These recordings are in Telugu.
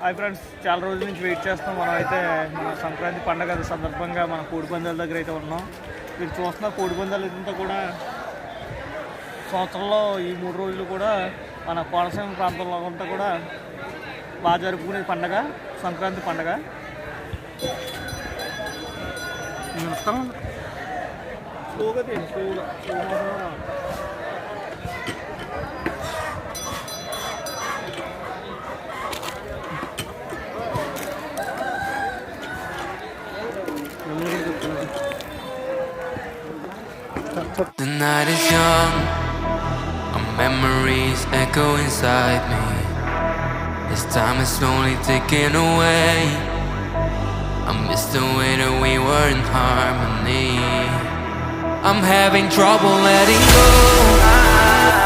హాయ్ ఫ్రెండ్స్ చాలా రోజుల నుంచి వెయిట్ చేస్తాం మనం అయితే మన సంక్రాంతి పండగ సందర్భంగా మన కోడిపందాల దగ్గర అయితే ఉన్నాం. మీరు చూస్తున్న కోడిపందాలు ఇదంతా కూడా సంవత్సరంలో ఈ మూడు రోజులు కూడా మన కోనసీమ ప్రాంతంలో అంతా కూడా బాగా జరుపుకునే పండగ సంక్రాంతి పండగ. నేను స్లోగా స్లోగా The night is young, our memories echo inside me. As time is slowly ticking away, I miss the way that we were in harmony. I'm having trouble letting go.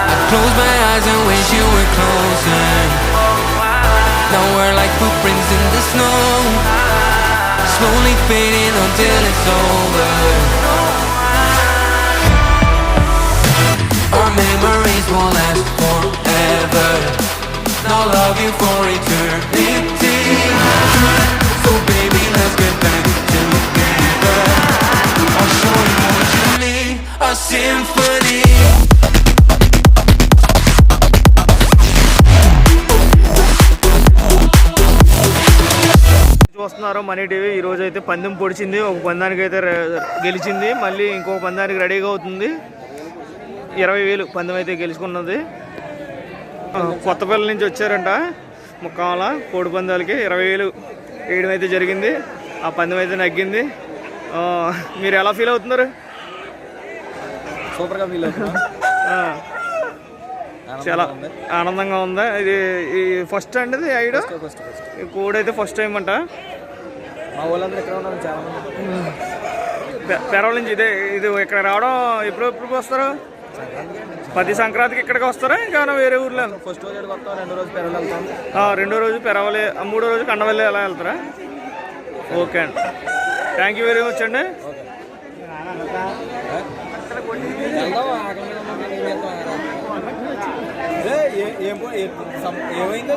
I close my eyes and wish you were closer. Now we're like footprints in the snow, slowly fading until it's over. Memories will last forever. And I'll love you for eternity. So baby, let's get back together. I'll show you what you need. A symphony. చూస్తున్నారు మనీ టీవీ ఈ రోజు అయితే పందెం పొడిచింది ఒక పందానికి అయితే గెలిచింది మళ్ళీ ఇంకో పందానికి రెడీగా అవుతుంది ఇరవై వేలు. పందెం అయితే గెలుచుకున్నది. కొత్తపల్లి నుంచి వచ్చారంట ముక్కామల కోడి పందాలకి. ఇరవై వేలు వేయడం అయితే జరిగింది. ఆ పందెం అయితే నగ్గింది. మీరు ఎలా ఫీల్ అవుతున్నారు? సూపర్గా ఫీల్ అవుతున్నా. ఆ, చాలా ఆనందంగా ఉందా? ఇది ఈ ఫస్ట్ అండి ఇది ఐడు కోడి అయితే ఫస్ట్ టైం అంట. మా వాళ్ళందరూ ఇక్కడ ఉన్నారు చాలా పెరవల నుంచి ఇదే ఇది ఇక్కడ రావడం ఎప్పుడు ఎప్పుడు వస్తారు? పది సంక్రాంతికి ఇక్కడికి వస్తారా? ఇంకా వేరే ఊర్లో? ఫస్ట్ రోజు వస్తాం రెండో రోజు పెరలు వెళ్తాం. రెండో రోజు పెరవలి మూడో రోజు కండవల్లి ఎలా వెళ్తారా? ఓకే అండి. థ్యాంక్ యూ వెరీ మచ్ అండి. ఏమైందో